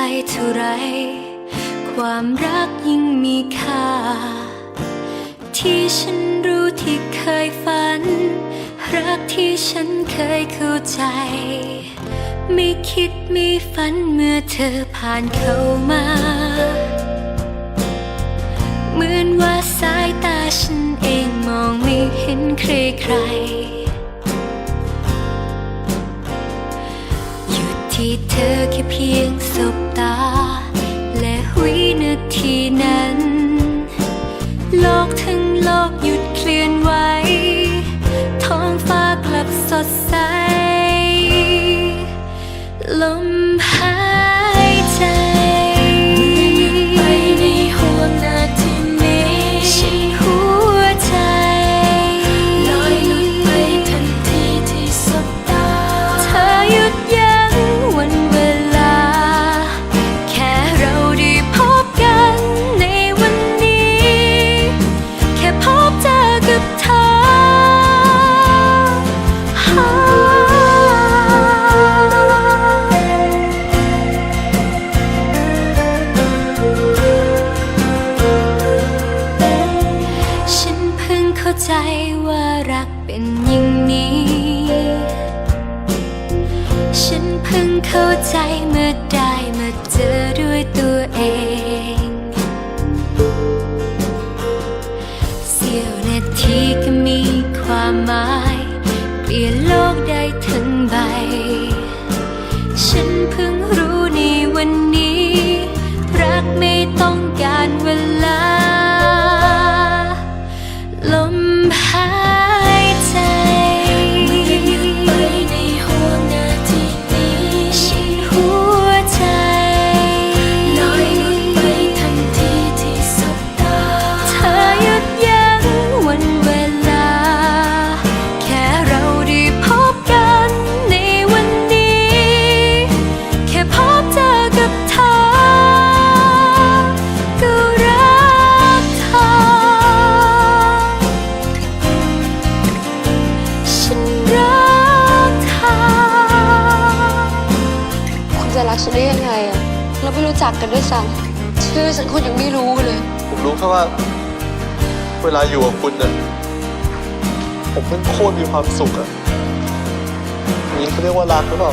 ไปเท่าไร ความรักยิ่งมีค่า ที่ฉันรู้ที่เคยฝัน รักที่ฉันเคยเข้าใจ ไม่คิดไม่ฝันเมื่อเธอผ่านเข้ามา เหมือนว่าสายตาฉันเองมองไม่เห็นใครใคร ที่เธอแค่เพียงสบตา และวินาทีนั้น โลกทั้งโลกหยุดเคลื่อนไหวท้องฟ้ากลับสดใสลม ชื่อฉันคุณยังไม่รู้เลย ผมรู้แค่ว่า เวลาอยู่กับคุณน่ะผมมันโคตรมีความสุขอะอย่างนี้เขาเรียกว่ารักหรือเปล่า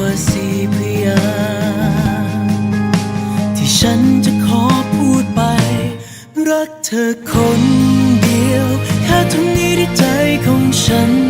ว่าสี่พยา ที่ฉันจะขอพูดไป รักเธอคนเดียว แค่เท่านี้ที่ใจของฉัน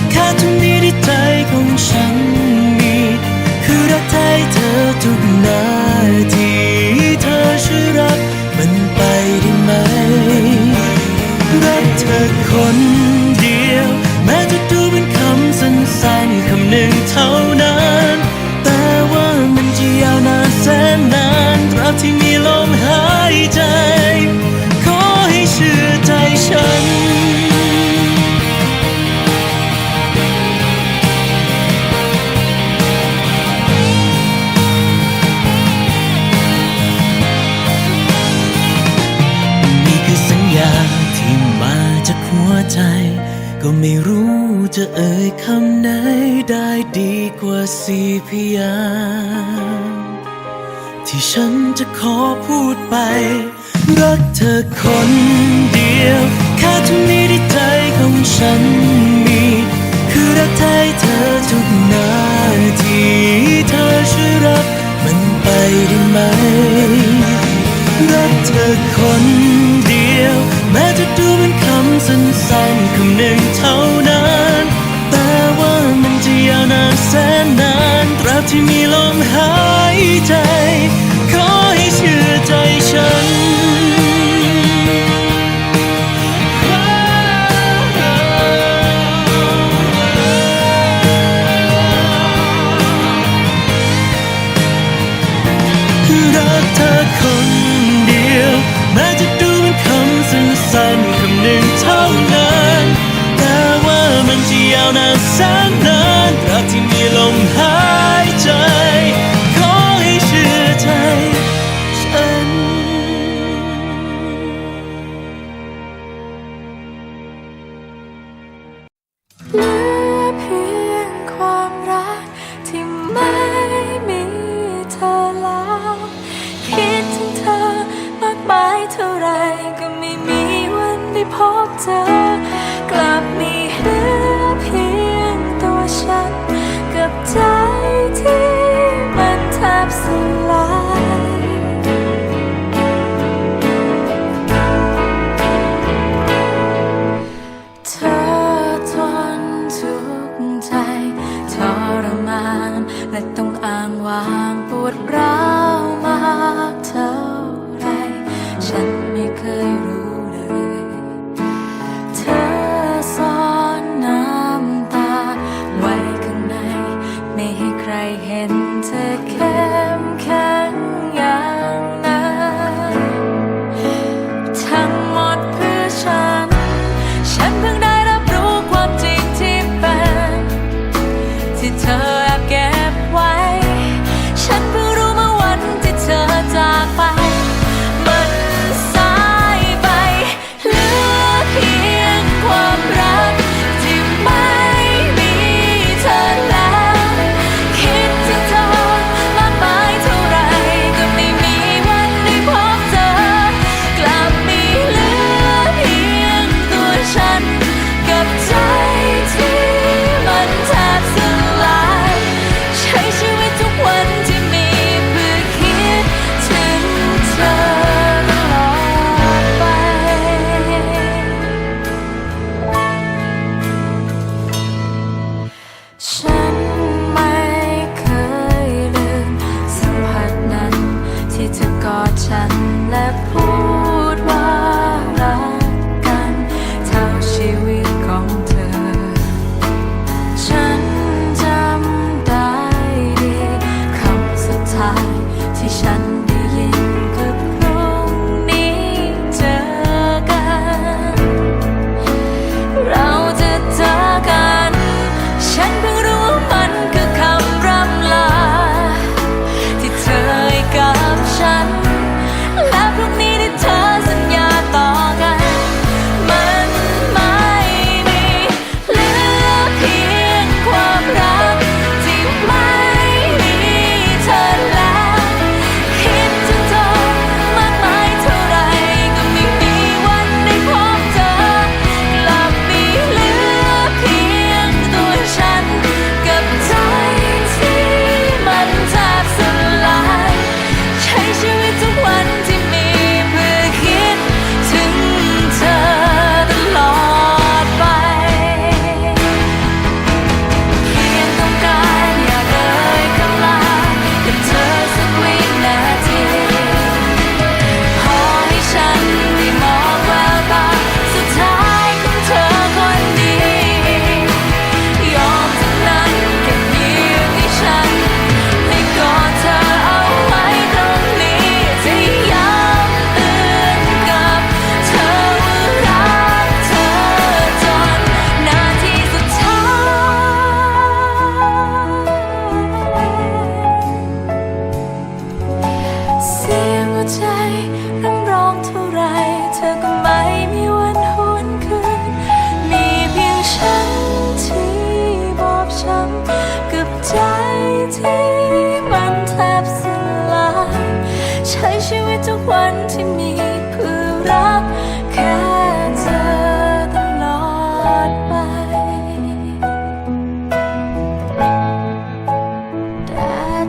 ทุกนี้ที่ใจของฉันมี คือรักแท้เธอทุกนาที พยานที่ฉันจะขอพูดไป รักเธอคนเดียว แค่ทุกนี้ที่ใจของฉันมี คือรักแท้เธอทุกนาทีเธอช่วยรับมันไปได้ไหม รักเธอคนเดียว แม้จะดูเป็นคำสั้นๆคำหนึ่งเท่านั้น แต่ว่ามันจะยาวนานแสนนาน ที่มีลมหายใจ ขอให้เชื่อใจฉัน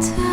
แ